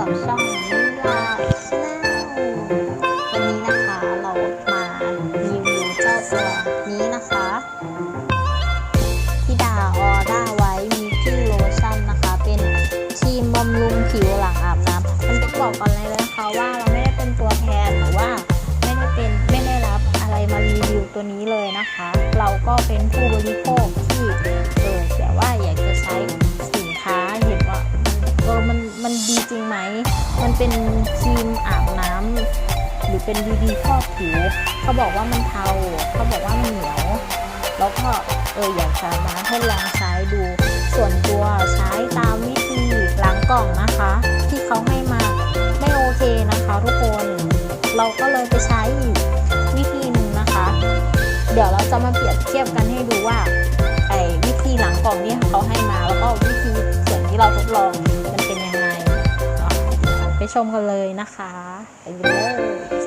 กับช่องนิลาชแนลวันนี้นะคะเรามารีวิวเจ้าตัวนี้นะคะทิดาออร่าไว้มีที่โลชั่นนะคะ เป็นครีมบำรุงผิวหลังอาบน้ำมันต้องบอกก่อนเลยนะคะว่าเราไม่ได้เป็นตัวแทนหรือว่าไม่ได้เป็นไม่ได้รับอะไรมารีวิวตัวนี้เลยนะคะ เราก็เป็นผู้บริโภค ริงไหม มันเป็นครีมอาบน้ำหรือเป็นบีบีฟอกผิว เขาบอกว่ามันเทา เขาบอกว่ามันเหนียว แล้วก็เอออยากจะมาทดลองใช้ดู ส่วนตัวใช้ตามวิธีหลังกล่องนะคะ ที่เขาให้มาไม่โอเคนะคะทุกคน เราก็เลยไปใช้อีกวิธีหนึ่งนะคะ เดี๋ยวเราจะมาเปรียบเทียบกันให้ดูว่าไอ้วิธีหลังกล่องที่เขาให้มาแล้วก็วิธีส่วนที่เราทดลอง ชมกันเลยนะคะไปเลย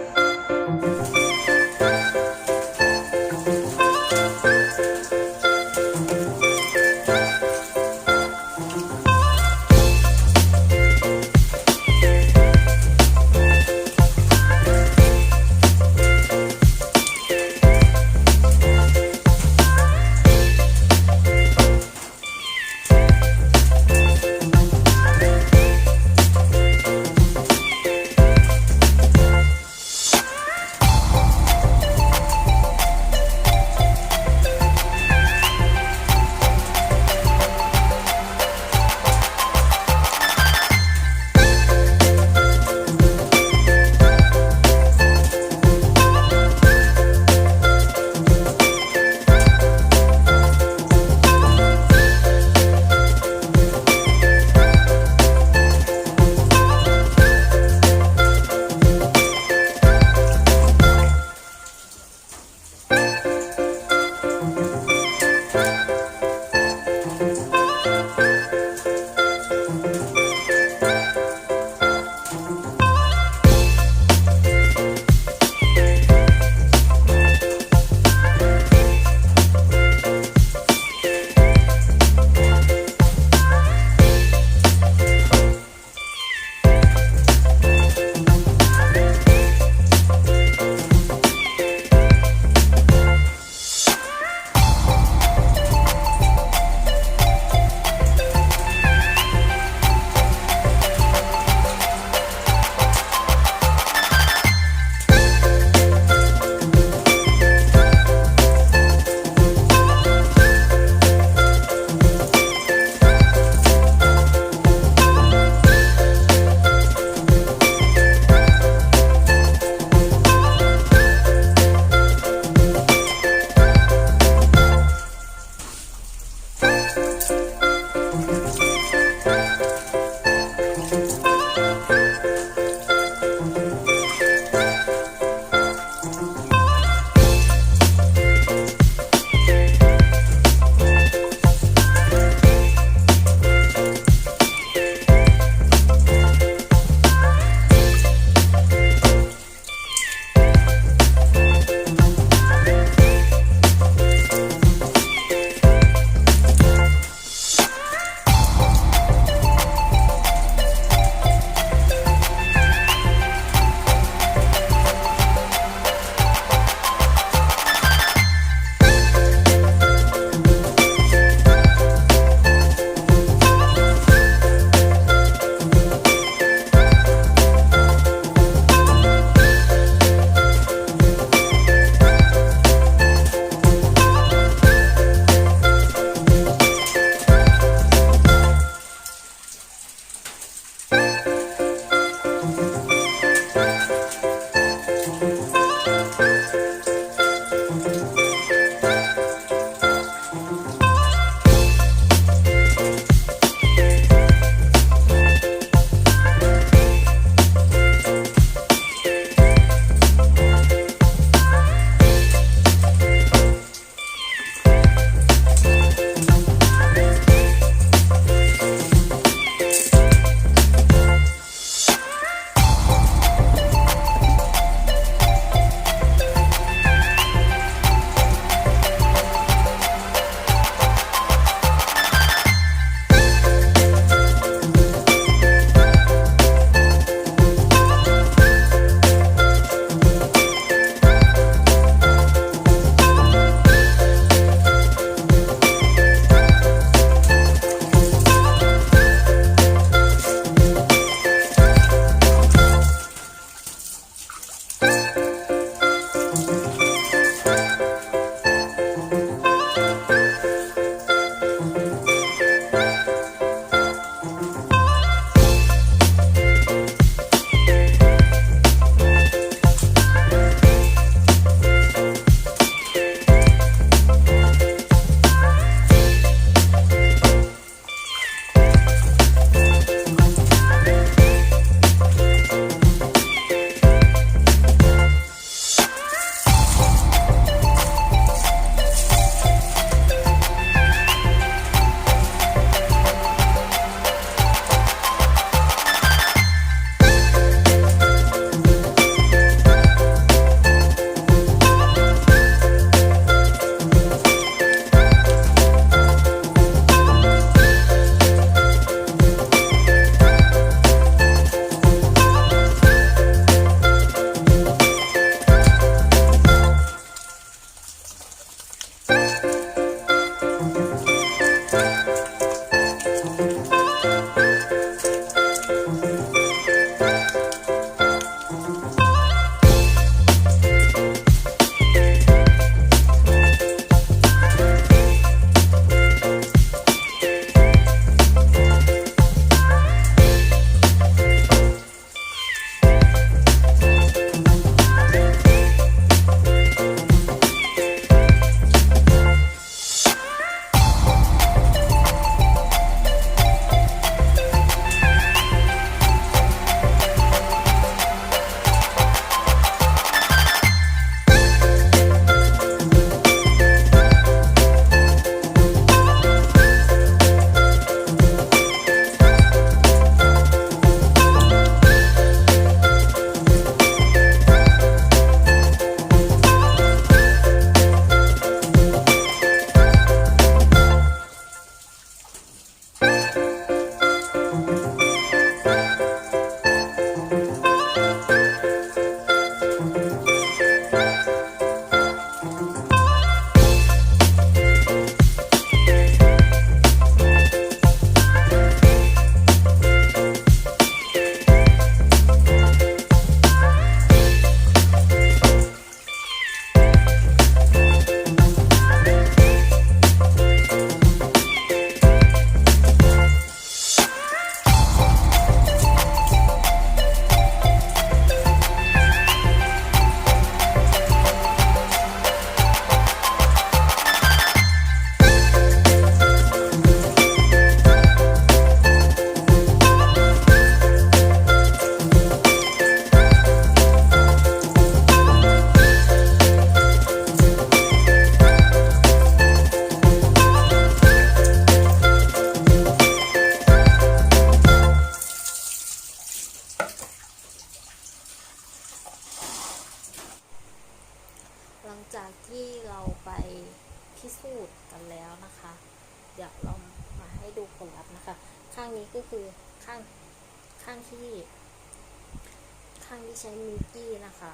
ใช้มิลกี้นะคะ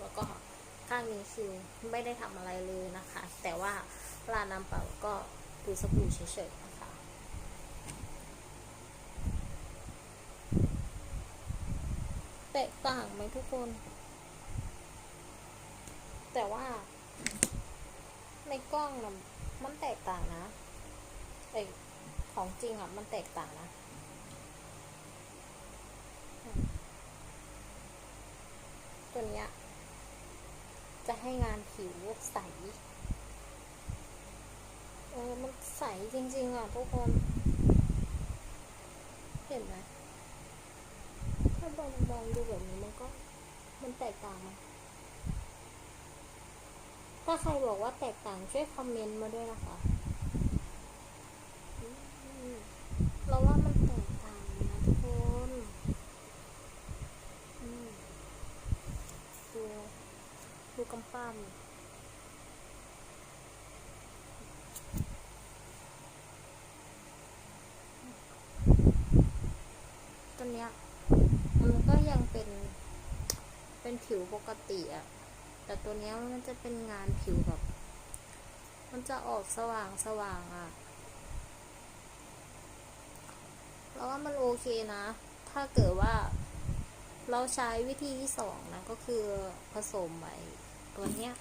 แล้วก็ข้างนี้คือไม่ได้ทำอะไรเลยนะคะ แต่ว่าลาน้ำเปล่าก็ดูสบู่เฉยๆนะคะ แตกต่างไหมทุกคน แต่ว่า ในกล้องนะมันแตกต่างนะไอของจริงอะ มันแตกต่างนะ ตัวเนี้ย จะให้งานผิวใส เออ มันใสจริง ๆ อะทุกคน เห็นไหมถ้ามองมองดูแบบนี้มันก็ มันแตกต่างไหมถ้าใครบอกว่าแตกต่างช่วยคอมเมนต์มาด้วยนะคะอืมเราว่ามันแตกต่างนะทุกคน อืมดู ดูกำปั้มตัวเนี้ย มันก็ยังเป็น เป็นผิวปกติอะแต่ตัวเนี้ยมันจะเป็นงานผิวแบบ มันจะออกสว่างสว่างอะแล้วว่ามันโอเคนะ ถ้าเกิดว่าเราใช้วิธีที่สองนะ ก็คือผสมไอ้ ตัวเนี้ย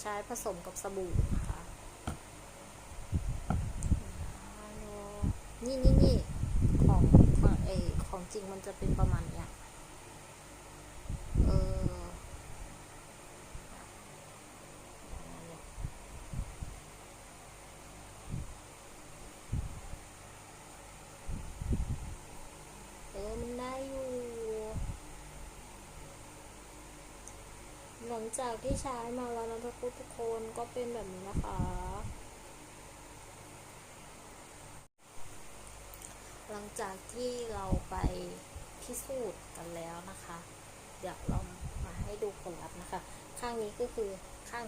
ใช้ผสมกับสบู่ค่ะนี่นี่นี่ของของไอของจริงมันจะเป็นประมาณเนี้ย เออ เออ มันได้อยู่ หลัง จากที่ใช้มาแล้วนะทุกคนทุกคนก็เป็นแบบนี้นะคะ หลังจากที่เราไปพิสูจน์กันแล้วนะคะ เดี๋ยวเรามาให้ดูผลลัพธ์นะคะ ข้างนี้ก็คือข้าง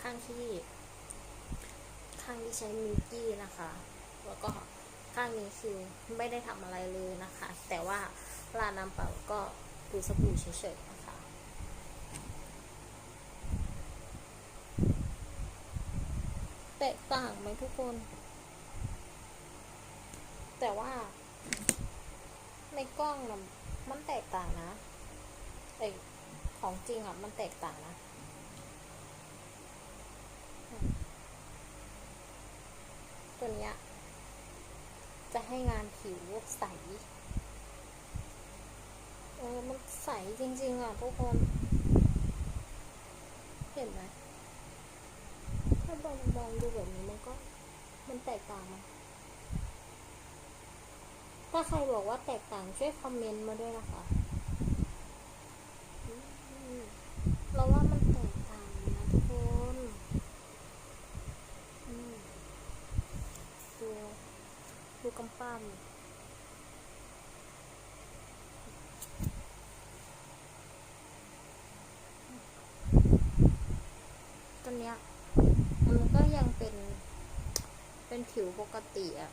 ข้างที่ ข้างที่ใช้มิลกี้นะคะ แล้วก็ข้างนี้คือไม่ได้ทำอะไรเลยนะคะ แต่ว่าลาน้ำเปล่าก็ดูสบู่เฉยๆนะคะ แตกต่างไหมทุกคน แต่ว่า ในกล้องนะมันแตกต่างนะไอของจริงอะ มันแตกต่างนะตัวเนี้ยจะให้งานผิวใสเออมันใสจริง ๆ อะ ทุกคน เห็นไหม ถ้ามองมองดูแบบนี้มันก็ มันแตกต่างไหมถ้าใครบอกว่าแตกต่างช่วยคอมเมนต์มาด้วยนะคะเราว่ามันแตกต่างนะทุกคนดูดูกำปั้มตัวเนี้ย มันก็ยังเป็น เป็น ผิวปกติอะ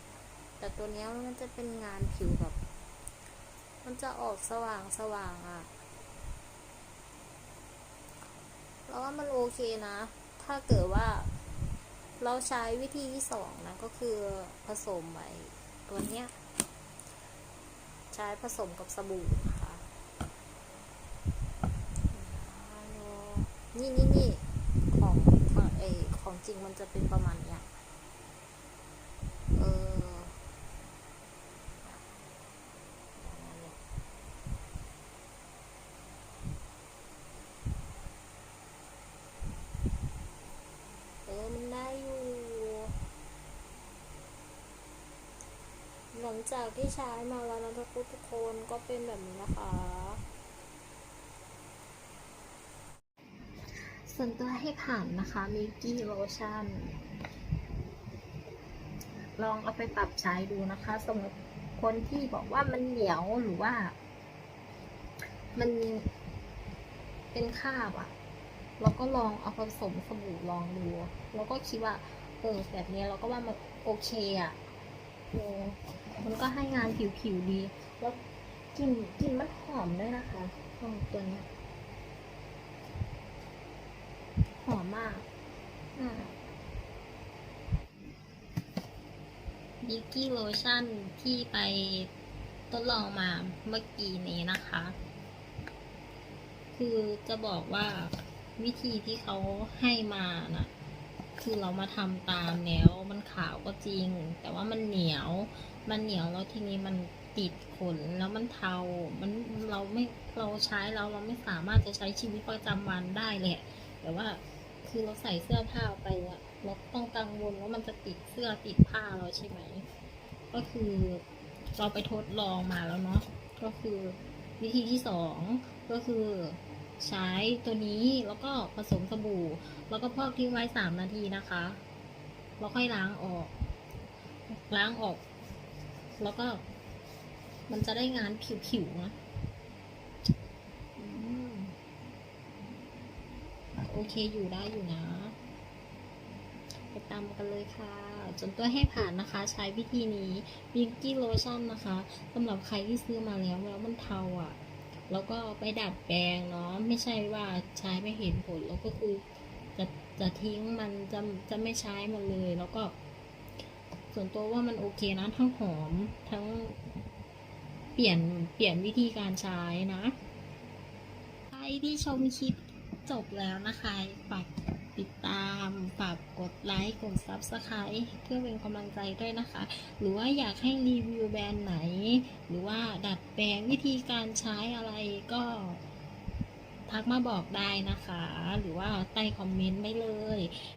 แต่ตัวเนี้ยมันจะเป็นงานผิวแบบ มันจะออกสว่างสว่างอะแล้วว่ามันโอเคนะ ถ้าเกิดว่าเราใช้วิธีที่สองนะ ก็คือผสมไอ้ตัวเนี้ย ใช้ผสมกับสบู่นะคะนี่นี่นี่ของของไอของจริงมันจะเป็นประมาณเนี้ย เออ เออ มันได้อยู่ หลังจากที่ใช้มาแล้วนะทุกคนทุกคนก็เป็นแบบนี้นะคะ ส่วนตัวให้ผ่านนะคะมิกกี้โลชั่น ลองเอาไปปรับใช้ดูนะคะสำหรับคนที่บอกว่ามันเหนียวหรือว่า มันเป็นคราบอะเราก็ลองเอาผสมสบู่ลองดู แล้วก็คิดว่าเออแบบนี้เราก็ว่ามันโอเคอะ เออมันก็ให้งานผิวๆดี แล้วกลิ่นกลิ่นมันหอมด้วยนะคะของตัวเนี้ยหอมมากดิกกี้โลชั่นที่ไปทดลองมาเมื่อกี้นี้นะคะ คือจะบอกว่าวิธีที่เขาให้มานะคือเรามาทำตามแล้ว จริง แต่ว่ามันเหนียว มันเหนียวแล้วทีนี้มันติดขนแล้วมันเทา มันเราไม่เราใช้แล้วเราไม่สามารถจะใช้ชีวิตประจำวันได้เลยแต่ว่าคือเราใส่เสื้อผ้าไปอะเราต้องกังวลว่ามันจะติดเสื้อติดผ้าเราใช่ไหม ก็คือเราไปทดลองมาแล้วเนาะ ก็คือวิธีที่สองก็คือใช้ตัวนี้แล้วก็ผสมสบู่ แล้วก็พอกทิ้งไว้สามนาทีนะคะ แล้วค่อยล้างออก ล้างออก แล้วก็มันจะได้งานผิวๆนะอืมโอเคอยู่ได้อยู่นะ ไปตามกันเลยค่ะ จนตัวให้ผ่านนะคะ ใช้วิธีนี้บิงกี้โลชั่นนะคะสำหรับใครที่ซื้อมาแล้วแล้วมันเทาอะ แล้วก็ไปดัดแปลงเนาะไม่ใช่ว่าใช้ไม่เห็นผลแล้วก็คือจะจะทิ้งมันจะจะไม่ใช้มันเลยแล้วก็ ส่วนตัวว่ามันโอเคนะทั้งหอมทั้งเปลี่ยนเปลี่ยนวิธีการใช้นะใครที่ชมคลิปจบแล้วนะคะ ฝากติดตามฝากกดไลค์กด Subscribe เพื่อเป็นกำลังใจด้วยนะคะ หรือว่าอยากให้รีวิวแบรนด์ไหน หรือว่าดัดแปลงวิธีการใช้อะไรก็ทักมาบอกได้นะคะ หรือว่าใต้คอมเมนต์ไม่เลย